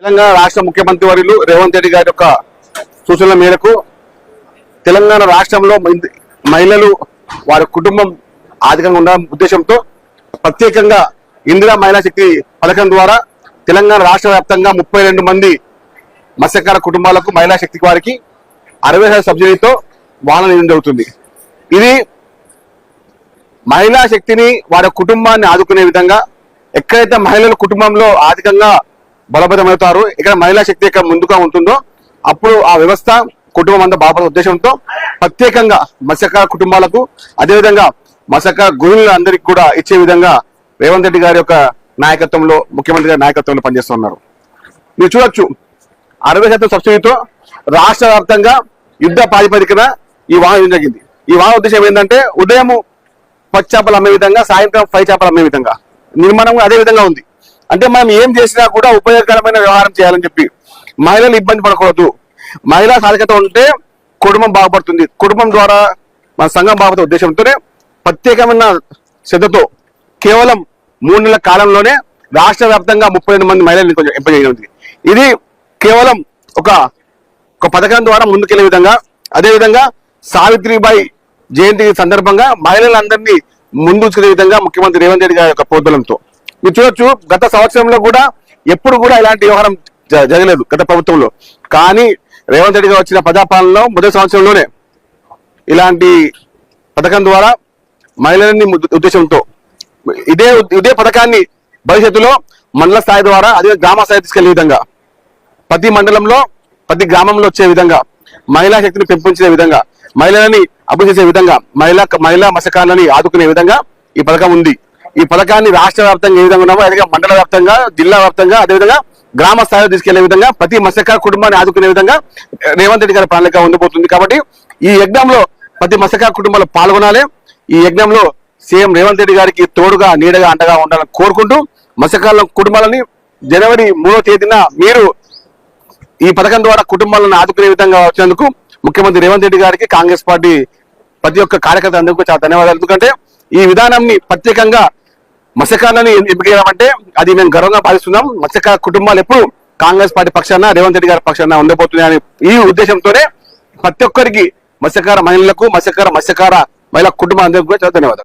తెలంగాణ రాష్ట్ర ముఖ్యమంత్రి వర్యులు రేవంత్ రెడ్డి గారి యొక్క సూచనల మేరకు తెలంగాణ రాష్ట్రంలో మహిళలు వారి కుటుంబం ఆర్థికంగా ఉన్న ఉద్దేశంతో ప్రత్యేకంగా ఇందిరా మహిళా శక్తి పథకం ద్వారా తెలంగాణ రాష్ట్ర వ్యాప్తంగా ముప్పై రెండు మంది మత్స్యకార కుటుంబాలకు మహిళా శక్తి వారికి అరవై శాతం సబ్సిడీతో వాహనం ఇవ్వడం జరుగుతుంది. ఇది మహిళా శక్తిని వారి కుటుంబాన్ని ఆదుకునే విధంగా ఎక్కడైతే మహిళల కుటుంబంలో ఆర్థికంగా బలపడమవుతారో ఇక్కడ మహిళా శక్తి ఎక్కడ ముందుగా ఉంటుందో అప్పుడు ఆ వ్యవస్థ కుటుంబం అంతా బాగుపడే ఉద్దేశంతో ప్రత్యేకంగా మత్స్యకార కుటుంబాలకు అదేవిధంగా మత్స్యకార గృహిణులందరికీ కూడా ఇచ్చే విధంగా రేవంత్ రెడ్డి గారి యొక్క నాయకత్వంలో ముఖ్యమంత్రి గారి నాయకత్వంలో పనిచేస్తున్నారు. మీరు చూడొచ్చు అరవై శాతం సబ్సిడీతో రాష్ట్ర వ్యాప్తంగా యుద్ధ ప్రాతిపదికన ఈ వాహనం జరిగింది. ఈ వాహన ఉద్దేశం ఏంటంటే ఉదయం పచ్చి చేపలు అమ్మే విధంగా సాయంత్రం ఫ్రై చేపలు అమ్మే విధంగా. నిర్మాణం అదే విధంగా ఉంది. అంటే మనం ఏం చేసినా కూడా ఉపయోగకరమైన వ్యవహారం చేయాలని చెప్పి మహిళలు ఇబ్బంది పడకూడదు. మహిళా సాధికత ఉంటే కుటుంబం బాగుపడుతుంది. కుటుంబం ద్వారా మన సంఘం బాగుపడే ఉద్దేశంతోనే ప్రత్యేకమైన శ్రద్ధతో కేవలం మూడు నెలల కాలంలోనే రాష్ట్ర వ్యాప్తంగా ముప్పై రెండు మంది మహిళల్ని కొంచెం ఎంపజేయడం ఇది కేవలం ఒక ఒక పథకం ద్వారా ముందుకెళ్ళే విధంగా అదే విధంగా సావిత్రిబాయి జయంతి సందర్భంగా మహిళలందరినీ ముందుకునే విధంగా ముఖ్యమంత్రి రేవంత్ రెడ్డి గారి యొక్క ప్రోద్బలంతో మీరు చూడొచ్చు గత సంవత్సరంలో కూడా ఎప్పుడు కూడా ఇలాంటి వ్యవహారం జ- జరగలేదు గత ప్రభుత్వంలో. కానీ రేవంత్ రెడ్డి గారు వచ్చిన ప్రజాపాలనలో మొదటి సంవత్సరంలోనే ఇలాంటి పథకం ద్వారా మహిళలని ఉద్దేశంతో ఇదే ఇదే పథకాన్ని భవిష్యత్తులో మండల స్థాయి ద్వారా అదే గ్రామ స్థాయి తీసుకెళ్ళే విధంగా ప్రతి మండలంలో ప్రతి గ్రామంలో వచ్చే విధంగా మహిళా శక్తిని పెంపొంచే విధంగా మహిళలని అభివృద్ధి చేసే విధంగా మహిళా మహిళా మత్స్యకారులని ఆదుకునే విధంగా ఈ పథకం ఉంది. ఈ పథకాన్ని రాష్ట్ర వ్యాప్తంగా ఏ విధంగా ఉన్నామో అదే మండల వ్యాప్తంగా జిల్లా వ్యాప్తంగా అదేవిధంగా గ్రామ స్థాయిలో తీసుకెళ్ళే విధంగా ప్రతి మత్స్యకార కుటుంబాన్ని ఆదుకునే విధంగా రేవంత్ రెడ్డి గారి ప్రణాళిక ఉండబోతుంది. కాబట్టి ఈ యజ్ఞంలో ప్రతి మత్స్యకార కుటుంబాలు పాల్గొనాలి. ఈ యజ్ఞంలో సీఎం రేవంత్ రెడ్డి గారికి తోడుగా నీడగా అండగా ఉండాలని కోరుకుంటూ మత్స్యకారుల కుటుంబాలని జనవరి మూడో తేదీన మీరు ఈ పథకం ద్వారా కుటుంబాలను ఆదుకునే విధంగా వచ్చినందుకు ముఖ్యమంత్రి రేవంత్ రెడ్డి గారికి కాంగ్రెస్ పార్టీ ప్రతి ఒక్క కార్యకర్త అందుకు చాలా ధన్యవాదాలు. ఎందుకంటే ఈ విధానాన్ని ప్రత్యేకంగా మత్స్యకారులను ఎంపిక అంటే అది మేము గర్వంగా భావిస్తున్నాం. మత్స్యకార కుటుంబాలు ఎప్పుడు కాంగ్రెస్ పార్టీ పక్షాన రేవంత్ రెడ్డి గారి పక్షాన ఉండబోతున్నాయని ఈ ఉద్దేశంతోనే ప్రతి ఒక్కరికి మత్స్యకార మహిళలకు మత్స్యకార మత్స్యకార మహిళా కుటుంబాలందరికీ కూడా ధన్యవాదాలు.